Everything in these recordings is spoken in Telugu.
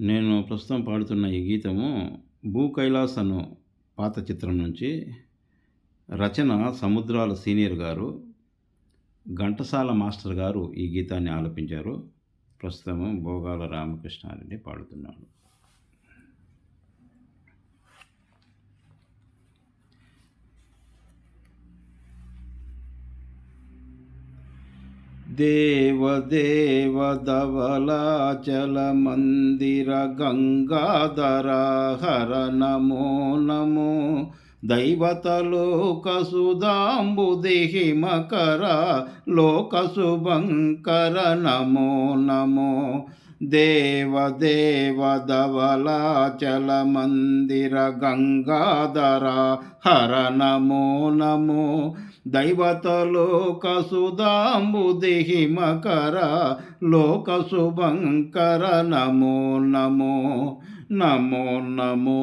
నేను ప్రస్తుతం పాడుతున్న ఈ గీతము భూ కైలాస్ అను పాత చిత్రం నుంచి రచన సముద్రాల సీనియర్ గారు ఘంటసాల మాస్టర్ గారు ఈ గీతాన్ని ఆలపించారు. ప్రస్తుతము భోగాల రామకృష్ణారెడ్డి పాడుతున్నాడు. దేవ దేవ దవలాచల మందిర గంగాధర హర నమో నమో దైవతలోకసుదాంబు దేహి మకర లోకసుభంకర నమో నమో देवदेवधवलाचलमन्दिरगङ्गाधरा हर नमो नमो दैवतलोकसुधाम्बुदिहिमकर लोकशुभङ्कर नमो नमो नमो नमो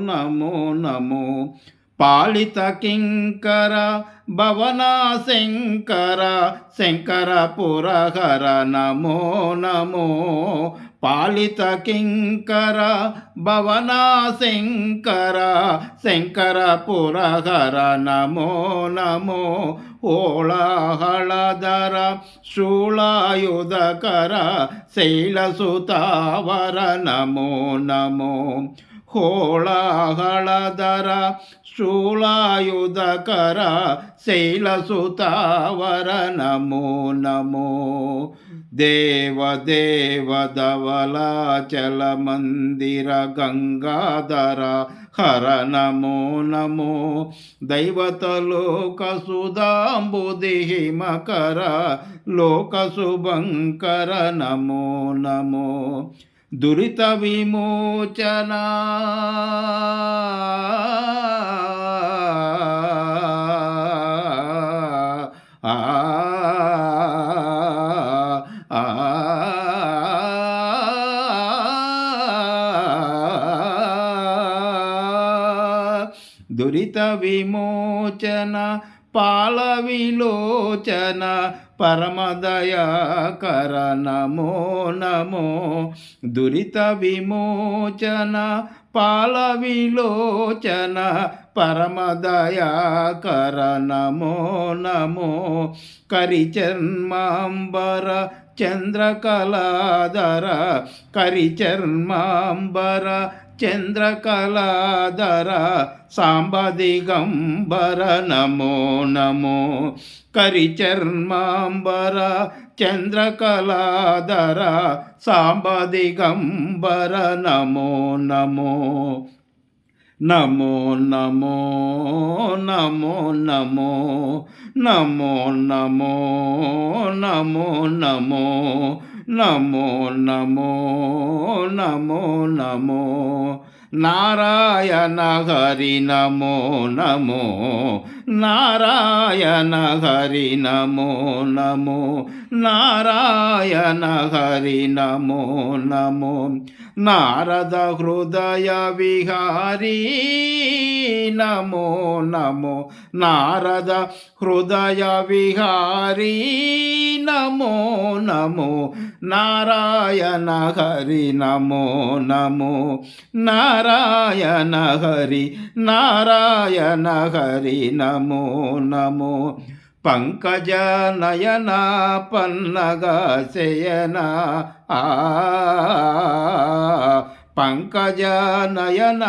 नमो नमो పాలిత కింకర భవనాశంకర శంకర పురహర నమో నమో. పాలిత కింకర భవనాశంకర శంకర పురహర నమో నమో. ఓళహళధర శూళాయుధకర శైలసుతావర నమో నమో. ಹೋಳಾಹಳದರ ಶೂಲಾಯುಧಕರ ಶೈಲಸುತಾವರ ನಮೋ ನಮೋ ದೇವದೇವ ಧವಲಾಚಲ ಮಂದಿರ ಗಂಗಾಧರ ಹರ ನಮೋ ನಮೋ ದೈವತಲೋಕ ಸುಧಾಂಬುಧಿ ಹಿಮಕರ ಲೋಕ ಶುಭಂಕರ ನಮೋ ನಮೋ दुरीत विमोचना दुरितविमोचना। दुरितविमोचना। ఆ పాల విలోచన పరమదయాకర నమో. నమో దురిత విమోచన పాల విలోచన పరమదయాకర నమో నమో. కరిచర్మాంబర చంద్రకళాధర కరిచర్మాంబర చంద్రకళాధర సాంబదిగంబర నమో నమో. కరిచర్మాంబర చంద్రకళాధర సాంబదిగంబర నమో నమో. నమో నమో నమో నమో నమో నమో నమో నమో. నమో నమో నమో నమో. నారాయణ హరి నమో నమో. నారాయణ హరి నమో నమో. నారాయణ హరి నమో నమో. నారద హృదయ విహారీ నమో నమో. నారద హృదయ విహారీ నమో నమో. నారాయణ హరి నమో నమో. నారాయణ హరి నారాయణ హరి నమో నమో. పంకజ నయన పన్నగ శయన ఆ పంకజ నయన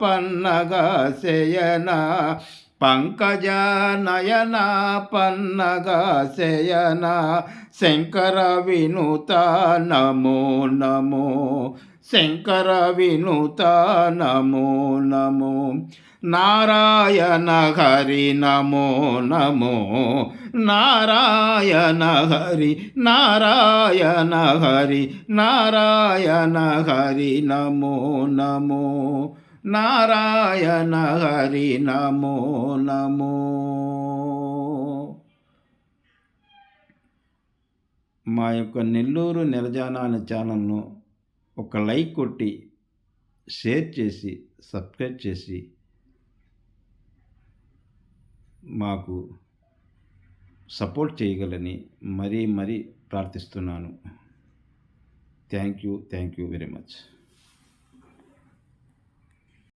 పన్నగా శయన పంకజ నయన పన్నగ శయన శంకర వినుత నమో నమో శంకర వినుత నమో. నమో నారాయణ హరి నమో నమో. నారాయణ హరి నారాయణ హరి నారాయణ హరి నమో నమో. నారాయణ హరి నమో నమో. మా యొక్క నెల్లూరు నిరజాన ఛానల్ను ఒక లైక్ కొట్టి షేర్ చేసి సబ్స్క్రైబ్ చేసి మాకు సపోర్ట్ చేయగలని మరీ మరీ ప్రార్థిస్తున్నాను. Thank you thank you very much.